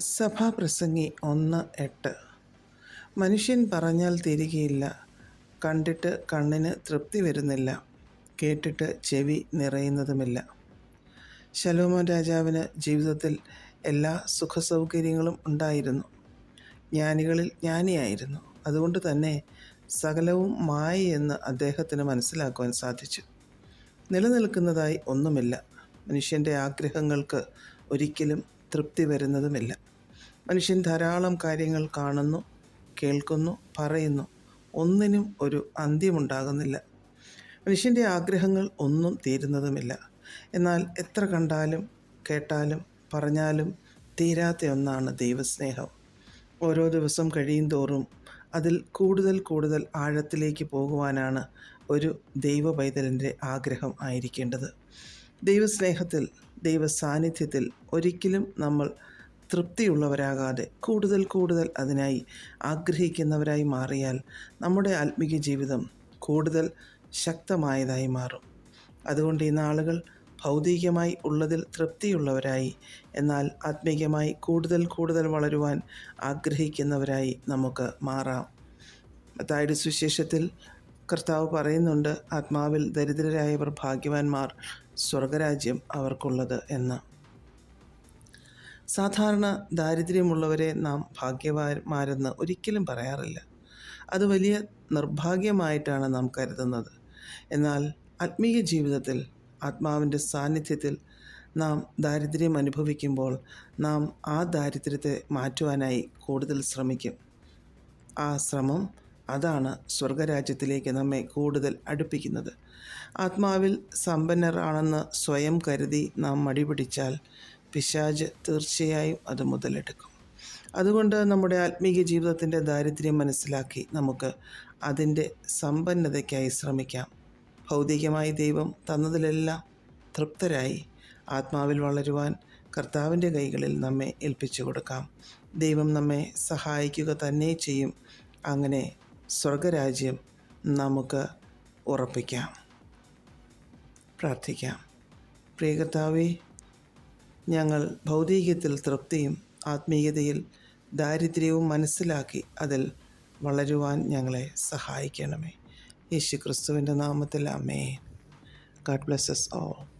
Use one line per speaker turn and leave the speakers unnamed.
സഭാപ്രസംഗി ഒന്ന് എട്ട്. മനുഷ്യൻ പറഞ്ഞാൽ തിരികെയില്ല. കണ്ടിട്ട് കണ്ണിന് തൃപ്തി വരുന്നില്ല. കേട്ടിട്ട് ചെവി നിറയുന്നതുമില്ല. ശലോമോ രാജാവിന് ജീവിതത്തിൽ എല്ലാ സുഖസൗകര്യങ്ങളും ഉണ്ടായിരുന്നു. ജ്ഞാനികളിൽ ജ്ഞാനിയായിരുന്നു. അതുകൊണ്ട് തന്നെ സകലവും മായയെന്ന് അദ്ദേഹത്തിന് മനസ്സിലാക്കുവാൻ സാധിച്ചു. നിലനിൽക്കുന്നതായി ഒന്നുമില്ല. മനുഷ്യന്റെ ആഗ്രഹങ്ങൾക്ക് ഒരിക്കലും തൃപ്തി വരുന്നതുമില്ല. മനുഷ്യൻ ധാരാളം കാര്യങ്ങൾ കാണുന്നു കേൾക്കുന്നു പറയുന്നു. ഒന്നിനും ഒരു അന്ത്യമുണ്ടാകുന്നില്ല. മനുഷ്യന്റെ ആഗ്രഹങ്ങൾ ഒന്നും തീരുന്നതുമില്ല. എന്നാൽ എത്ര കണ്ടാലും കേട്ടാലും പറഞ്ഞാലും തീരാത്ത ഒന്നാണ് ദൈവസ്നേഹം. ഓരോ ദിവസം കഴിയും തോറും അതിൽ കൂടുതൽ കൂടുതൽ ആഴത്തിലേക്ക് പോകുവാനാണ് ഒരു ദൈവ പൈതലിന്റെ ആഗ്രഹം ആയിരിക്കേണ്ടത്. ദൈവസ്നേഹത്തിൽ ദൈവ സാന്നിധ്യത്തിൽ ഒരിക്കലും നമ്മൾ തൃപ്തിയുള്ളവരാകാതെ കൂടുതൽ കൂടുതൽ അതിനായി ആഗ്രഹിക്കുന്നവരായി മാറിയാൽ നമ്മുടെ ആത്മീക ജീവിതം കൂടുതൽ ശക്തമായതായി മാറും. അതുകൊണ്ട് ഈ നാളുകൾ ഭൗതികമായി ഉള്ളതിൽ തൃപ്തിയുള്ളവരായി എന്നാൽ ആത്മീകമായി കൂടുതൽ കൂടുതൽ വളരുവാൻ ആഗ്രഹിക്കുന്നവരായി നമുക്ക് മാറാം. അതായത് സുവിശേഷത്തിൽ കർത്താവ് പറയുന്നുണ്ട് ആത്മാവിൽ ദരിദ്രരായവർ ഭാഗ്യവാന്മാർ സ്വർഗരാജ്യം അവർക്കുള്ളത് എന്ന്. സാധാരണ ദാരിദ്ര്യമുള്ളവരെ നാം ഭാഗ്യവാന്മാരെന്ന് ഒരിക്കലും പറയാറില്ല. അത് വലിയ നിർഭാഗ്യമായിട്ടാണ് നാം കരുതുന്നത്. എന്നാൽ ആത്മീയ ജീവിതത്തിൽ ആത്മാവിന്റെ സാന്നിധ്യത്തിൽ നാം ദാരിദ്ര്യം അനുഭവിക്കുമ്പോൾ നാം ആ ദാരിദ്ര്യത്തെ മാറ്റുവാനായി കൂടുതൽ ശ്രമിക്കും. ആ ശ്രമം അതാണ് സ്വർഗരാജ്യത്തിലേക്ക് നമ്മെ കൂടുതൽ അടുപ്പിക്കുന്നത്. ആത്മാവിൽ സമ്പന്നരാണെന്ന് സ്വയം കരുതി നാം മടിപിടിച്ചാൽ പിശാജ് തീർച്ചയായും അത് മുതലെടുക്കും. അതുകൊണ്ട് നമ്മുടെ ആത്മീയ ജീവിതത്തിന്റെ ദാരിദ്ര്യം മനസ്സിലാക്കി നമുക്ക് അതിന്റെ സമ്പന്നതയ്ക്കായി ശ്രമിക്കാം. ഭൗതികമായി ദൈവം തന്നതിലെല്ലാം തൃപ്തരായി ആത്മാവിൽ വളരുവാൻ കർത്താവിന്റെ കൈകളിൽ നമ്മെ ഏൽപ്പിച്ചു കൊടുക്കാം. ദൈവം നമ്മെ സഹായിക്കുക തന്നെ ചെയ്യും. അങ്ങനെ സ്വർഗരാജ്യം നമുക്ക് ഉറപ്പിക്കാം. പ്രാർത്ഥിക്കാം. പ്രിയ കർത്താവേ ഞങ്ങൾ ഭൗതികത്തിൽ തൃപ്തിയും ആത്മീയതയിൽ ദാരിദ്ര്യവും മനസ്സിലാക്കി അതിൽ വളരുവാൻ ഞങ്ങളെ സഹായിക്കണമേ. യേശു ക്രിസ്തുവിന്റെ നാമത്തിൽ അമേ ഗാഡ് ബ്ലെസ്സസ് ഓൾ